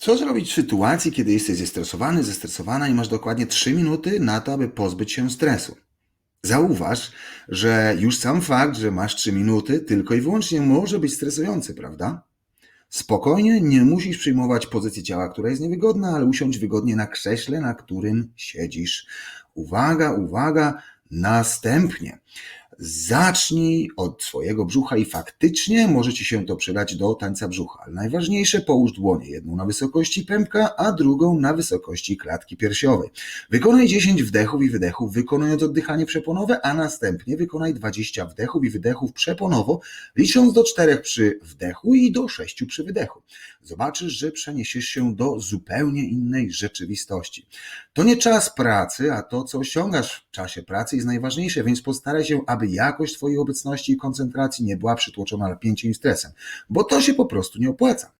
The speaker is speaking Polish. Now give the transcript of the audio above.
Co zrobić w sytuacji, kiedy jesteś zestresowany, zestresowana i masz dokładnie 3 minuty na to, aby pozbyć się stresu? Zauważ, że już sam fakt, że masz 3 minuty, tylko i wyłącznie może być stresujący, prawda? Spokojnie, nie musisz przyjmować pozycji ciała, która jest niewygodna, ale usiądź wygodnie na krześle, na którym siedzisz. Uwaga, uwaga, następnie zacznij od swojego brzucha i faktycznie może Ci się to przydać do tańca brzucha. Ale najważniejsze, połóż dłonie, jedną na wysokości pępka, a drugą na wysokości klatki piersiowej. Wykonaj 10 wdechów i wydechów, wykonując oddychanie przeponowe, a następnie wykonaj 20 wdechów i wydechów przeponowo, licząc do 4 przy wdechu i do 6 przy wydechu. Zobaczysz, że przeniesiesz się do zupełnie innej rzeczywistości. To nie czas pracy, a to, co osiągasz w czasie pracy jest najważniejsze, więc postaraj się, aby jakość Twojej obecności i koncentracji nie była przytłoczona napięciem i stresem, bo to się po prostu nie opłaca.